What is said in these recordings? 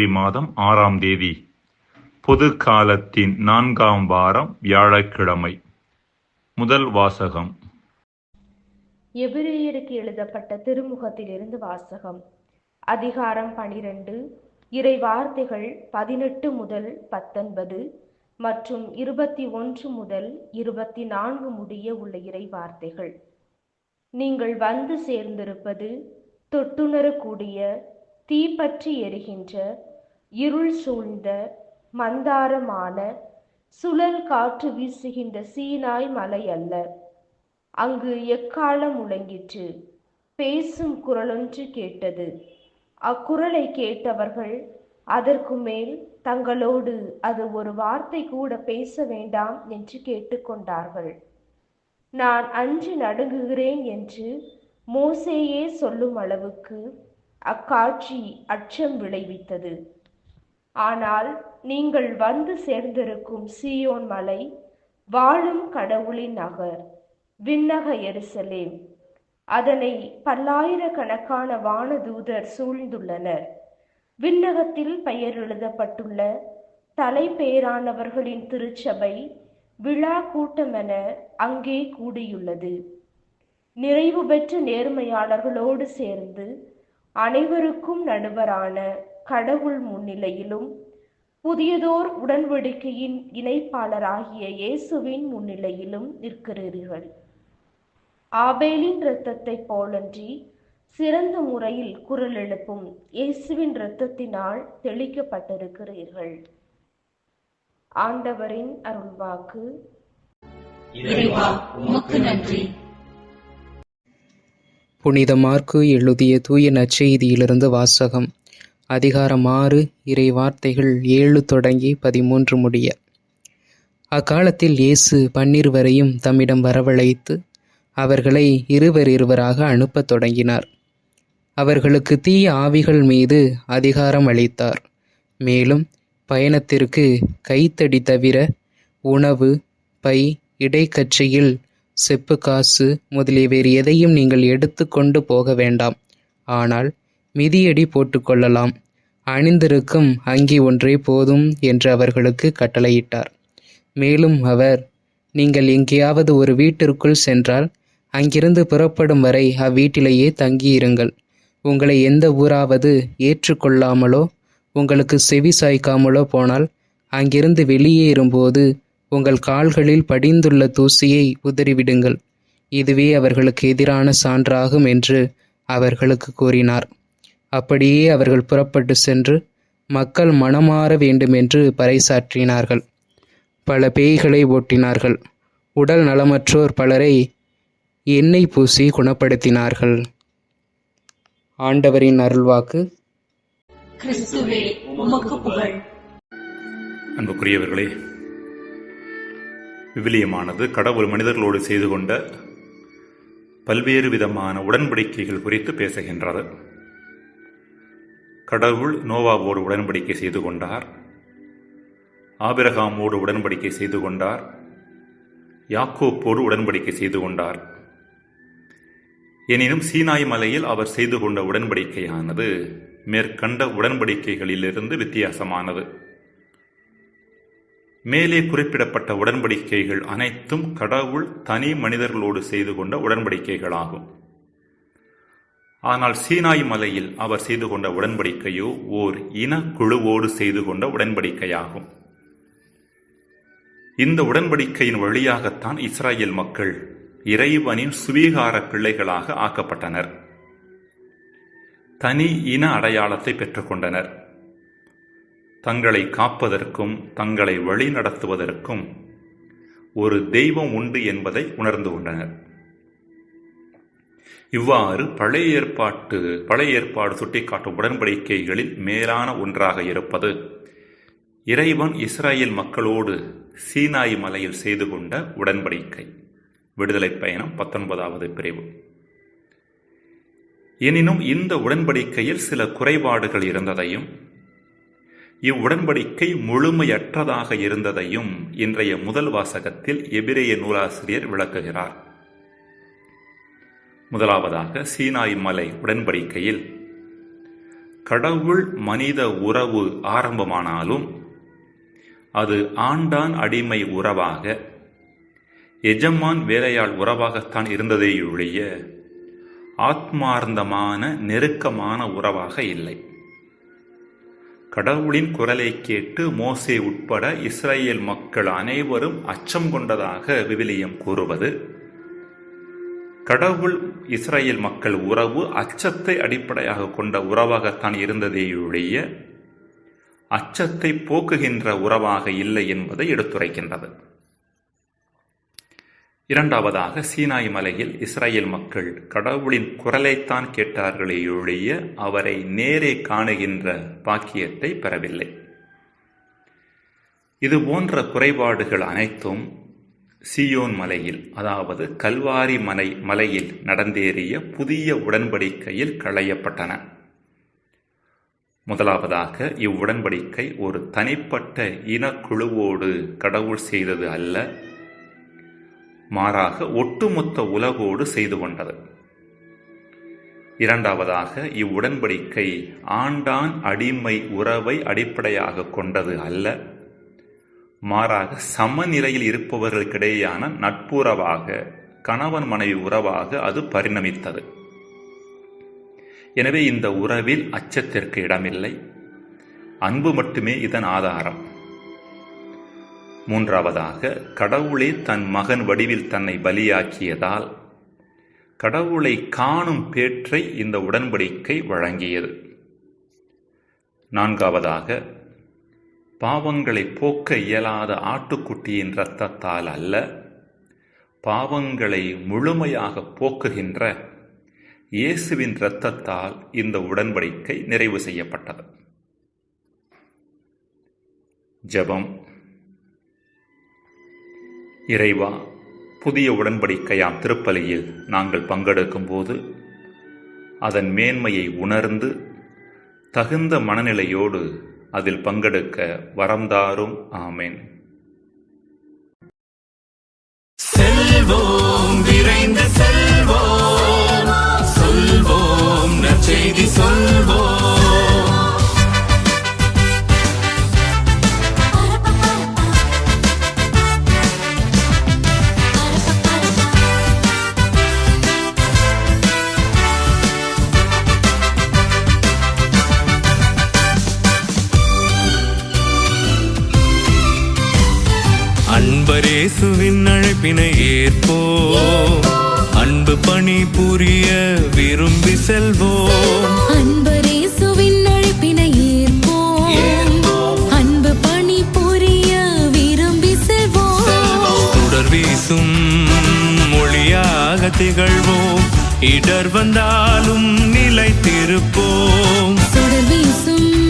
பிப்ரவரி மாதம் ஆறாம் தேதி. பொது காலத்தின் நான்காம் வாரம் வியாழக்கிழமை. முதல் வாசகம். எபிரேயருக்கு எழுதப்பட்ட திருமுகத்திலிருந்து வாசகம். அதிகாரம் பனிரெண்டு இறை வார்த்தைகள் பதினெட்டு முதல் பத்தொன்பது மற்றும் இருபத்தி ஒன்று முதல் இருபத்தி நான்கு முடிய உள்ள இறை வார்த்தைகள். நீங்கள் வந்து சேர்ந்திருப்பது தொட்டுணரக்கூடிய தீப்பற்றி எரிகின்ற இருள் சூழ்ந்த மந்தாரமான சுழல் காற்று வீசுகின்ற சீனாய் மலை அல்ல. அங்கு எக்காலம் முழங்கிற்று? பேசும் குரலொன்று கேட்டது. அக்குரலை கேட்டவர்கள் அதற்கு மேல் தங்களோடு அது ஒரு வார்த்தை கூட பேச வேண்டாம் என்று கேட்டுக்கொண்டார்கள் நான் அஞ்சு நடுங்குகிறேன் என்று மோசேயே சொல்லும் அளவுக்கு அக்காட்சி அச்சம் விளைவித்தது. ஆனால் நீங்கள் வந்து சேர்ந்திருக்கும் சீயோன் மலை வாழும் கடவுளின் நகர் விண்ணக எருசலேம். அதனை பல்லாயிரக்கணக்கான வானதூதர் சூழ்ந்துள்ளனர். விண்ணகத்தில் பெயர் எழுதப்பட்டுள்ள தலைப்பெயரானவர்களின் திருச்சபை விழா கூட்டமென அங்கே கூடியுள்ளது. நிறைவு பெற்ற நேர்மையாளர்களோடு சேர்ந்து அனைவருக்கும் நடுவரான கடவுள் முன்னிலையிலும் புதியதோர் உடன்படிக்கையின் இணைப்பாளராகிய இயேசுவின் முன்னிலையிலும் நிற்கிறீர்கள். ஆபேலின் இரத்தத்தை போலன்றி சிறந்த முறையில் குரல் எழுப்பும் இயேசுவின் இரத்தத்தினால் தெளிக்கப்பட்டிருக்கிறீர்கள். ஆண்டவரின் அருள்வாக்கு. இறைவா உமக்கு நன்றி. புனித மார்க்கு எழுதிய தூய நற்செய்தியிலிருந்து வாசகம். அதிகாரம் ஆறு இறை வார்த்தைகள் ஏழு தொடங்கி பதிமூன்று முடிய. அக்காலத்தில் இயேசு பன்னிருவரையும் தம்மிடம் வரவழைத்து அவர்களை இருவர் இருவராக அனுப்பத் தொடங்கினார். அவர்களுக்கு தீய ஆவிகள் மீது அதிகாரம் அளித்தார். மேலும் பயணத்திற்கு கைத்தடி தவிர உணவு பை இடைக்கச்சையில் செப்பு காசு முதலிய வேறு எதையும் நீங்கள் எடுத்து கொண்டு போக வேண்டாம். ஆனால் மிதியடி போட்டுக்கொள்ளலாம் அணிந்திருக்கும் அங்கி ஒன்றே போதும் என்று அவர்களுக்கு கட்டளையிட்டார். மேலும் அவர் நீங்கள் எங்கேயாவது ஒரு வீட்டிற்குள் சென்றால் அங்கிருந்து புறப்படும் வரை அவ்வீட்டிலேயே தங்கியிருங்கள். உங்களை எந்த ஊராவது ஏற்றுக்கொள்ளாமலோ உங்களுக்கு செவி சாய்க்காமலோ போனால் அங்கிருந்து வெளியேறும்போது உங்கள் கால்களில் படிந்துள்ள தூசியை உதறிவிடுங்கள். இதுவே அவர்களுக்கு எதிரான சான்றாகும் என்று அவர்களுக்கு கூறினார். அப்படியே அவர்கள் புறப்பட்டு சென்று மக்கள் மனமாற வேண்டுமென்று பறைசாற்றினார்கள். பல பேய்களை ஓட்டினார்கள். உடல் நலமற்றோர் பலரை எண்ணெய் பூசி குணப்படுத்தினார்கள். ஆண்டவரின் அருள்வாக்கு. கிறிஸ்துவே உமக்கு புகழ். அன்புக்குரியவர்களே விவிலியமானது கடவுள் மனிதர்களோடு செய்து கொண்ட பல்வேறு விதமான உடன்படிக்கைகள் குறித்து பேசுகின்றது. கடவுள் நோவாவோடு உடன்படிக்கை செய்து கொண்டார். ஆபிரகாமோடு உடன்படிக்கை செய்து கொண்டார். யாக்கோப்போடு உடன்படிக்கை செய்து கொண்டார். எனினும் சீனாய் மலையில் அவர் செய்து கொண்ட உடன்படிக்கையானது மேற்கண்ட உடன்படிக்கைகளிலிருந்து வித்தியாசமானது. மேலே குறிப்பிடப்பட்ட உடன்படிக்கைகள் அனைத்தும் கடவுள் தனி மனிதர்களோடு செய்து கொண்ட உடன்படிக்கைகளாகும். ஆனால் சீனாய் மலையில் அவர் செய்து கொண்ட உடன்படிக்கையோ ஓர் இன குழுவோடு செய்து கொண்ட உடன்படிக்கையாகும். இந்த உடன்படிக்கையின் வழியாகத்தான் இஸ்ராயேல் மக்கள் இறைவனின் சுவீகார பிள்ளைகளாக ஆக்கப்பட்டனர். தனி இன அடையாளத்தை பெற்றுக்கொண்டனர். தங்களை காப்பதற்கும் தங்களை வழிநடத்துவதற்கும் ஒரு தெய்வம் உண்டு என்பதை உணர்ந்து கொண்டனர். இவ்வாறு பழைய ஏற்பாட்டு பழைய ஏற்பாடு சுட்டிக்காட்டும் உடன்படிக்கைகளில் மேலான ஒன்றாக இருப்பது இறைவன் இஸ்ரேல் மக்களோடு சீனாய் மலையில் செய்து கொண்ட உடன்படிக்கை. விடுதலை பயணம் பத்தொன்பதாவது பிரிவு. எனினும் இந்த உடன்படிக்கையில் சில குறைபாடுகள் இருந்ததையும் இவ்வுடன்படிக்கை முழுமையற்றதாக இருந்ததையும் இன்றைய முதல் வாசகத்தில் எபிரேய நூலாசிரியர் விளக்குகிறார். முதலாவதாக சீனாய் மலை உடன்படிக்கையில் கடவுள் மனித உறவு ஆரம்பமானாலும் அது ஆண்டான் அடிமை உறவாக எஜமான் வேலையாள் உறவாகத்தான் இருந்ததேயொழிய ஆத்மார்த்தமான நெருக்கமான உறவாக இல்லை. கடவுளின் குரலை கேட்டு மோசே உட்பட இஸ்ரேல் மக்கள் அனைவரும் அச்சம் கொண்டதாக விவிலியம் கூறுவது. கடவுள் இஸ்ரேல் மக்கள் உறவு அச்சத்தை அடிப்படையாக கொண்ட உறவாகத்தான் இருந்ததேயுடைய அச்சத்தை போக்குகின்ற உறவாக இல்லை என்பதை எடுத்துரைக்கின்றது. இரண்டாவதாக சீனாய் மலையில் இஸ்ரேல் மக்கள் கடவுளின் குரலைத்தான் கேட்டார்களே ஒழிய அவரை நேரே காணுகின்ற பாக்கியத்தை பெறவில்லை. இது போன்ற குறைபாடுகள் அனைத்தும் சியோன் மலையில் அதாவது கல்வாரி மலை மலையில் நடந்தேறிய புதிய உடன்படிக்கையில் களையப்பட்டன. முதலாவதாக இவ்வுடன்படிக்கை ஒரு தனிப்பட்ட இனக்குழுவோடு கடவுள் செய்தது அல்ல மாறாக ஒட்டுமொத்த உலகோடு செய்து கொண்டது. இரண்டாவதாக இவ்வுடன்படிக்கை ஆண்டான் அடிமை உறவை அடிப்படையாக கொண்டது அல்ல. மாறாக சமநிலையில் இருப்பவர்களுக்கிடையேயான நட்புறவாக கணவன் மனைவி உறவாக அது பரிணமித்தது. எனவே இந்த உறவில் அச்சத்திற்கு இடமில்லை. அன்பு மட்டுமே இதன் ஆதாரம். மூன்றாவதாக கடவுளே தன் மகன் வடிவில் தன்னை பலியாக்கியதால் கடவுளை காணும் பேற்றை இந்த உடன்படிக்கை வழங்கியது. நான்காவதாக பாவங்களை போக்க இயலாத ஆட்டுக்குட்டியின் இரத்தத்தால் அல்ல பாவங்களை முழுமையாக போக்குகின்ற இயேசுவின் இரத்தத்தால் இந்த உடன்படிக்கை நிறைவு செய்யப்பட்டது. ஜெபம். இறைவா புதிய உடன்படிக்கையாம் திருப்பலியில் நாங்கள் பங்கெடுக்கும் போது அதன் மேன்மையை உணர்ந்து தகுந்த மனநிலையோடு அதில் பங்கெடுக்க வரம்தாரும். ஆமேன். செல்வோம் விரைந்து செல்வோம் சொல்வோம் நற்செய்தி சொல்வோம். பணி புரிய விரும்பி செல்வோம். அன்பரேசுவின் அழைப்பினை ஏற்போம். அன்பு பணி புரிய விரும்பி செல்வோம். சுடர் வீசும் மொழியாக திகழ்வோம். இடர் வந்தாலும் நிலைத்திருப்போம். சுடர் வீசும்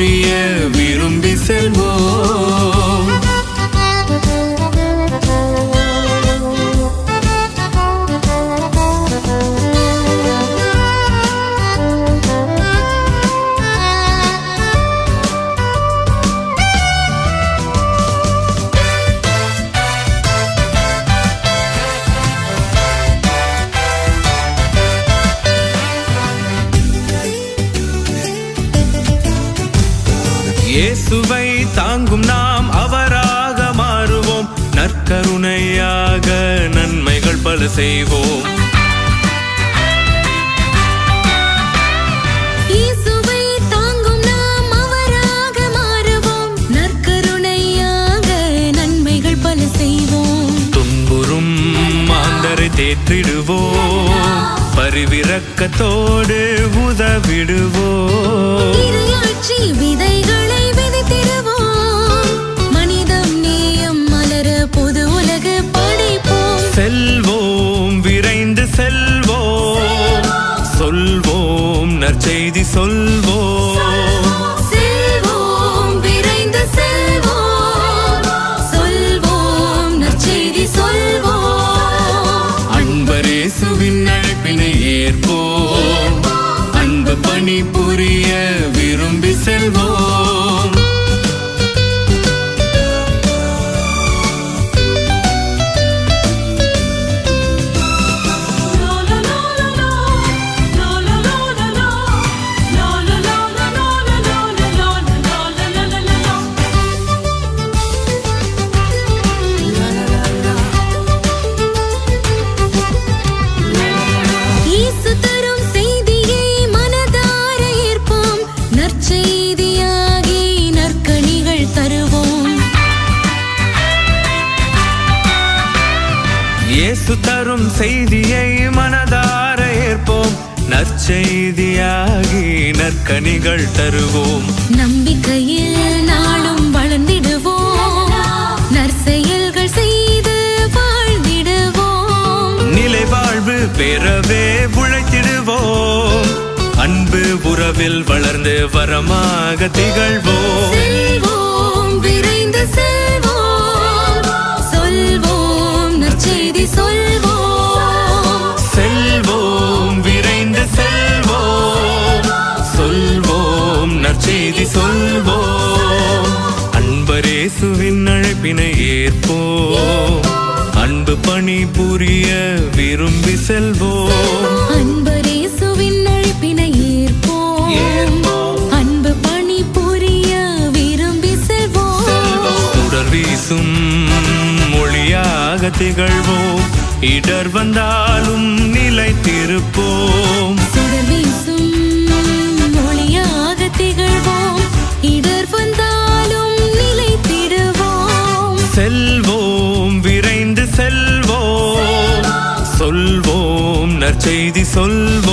பணி இயேசுவை தாங்கும் நாம் அவராக மாறுவோம். நற்கருணையாக நன்மைகள் பல செய்வோம். இயேசுவை தாங்கும் நாம் அவராக மாறுவோம். நற்கருணையாக நன்மைகள் பல செய்வோம். துன்புறும் மாந்தரை தேற்றிடுவோம். பரிவிரக்கத்தோடு உதவிடுவோம். மனதார ஏற்போம். நற்செய்தியாகி நற்கனிகள் தருவோம். நம்பிக்கையில் நாளும் வளர்ந்திடுவோம். நற்செயல்கள் செய்து வாழ்ந்திடுவோம். நிலை வாழ்வு பெறவே உழைத்திடுவோம். அன்பு உறவில் வளர்ந்து வரமாக திகழ்வோம். விரும்பி செல்வோம். அன்பரேசுவின் அழைப்பினை ஏற்போம். அன்பு பணி புரிய விரும்பி செல்வோம். சுடர் வீசும் மொழியாக திகழ்வோம். இடர் வந்தாலும் நிலைத்திருப்போம் செய்தி சொல்வ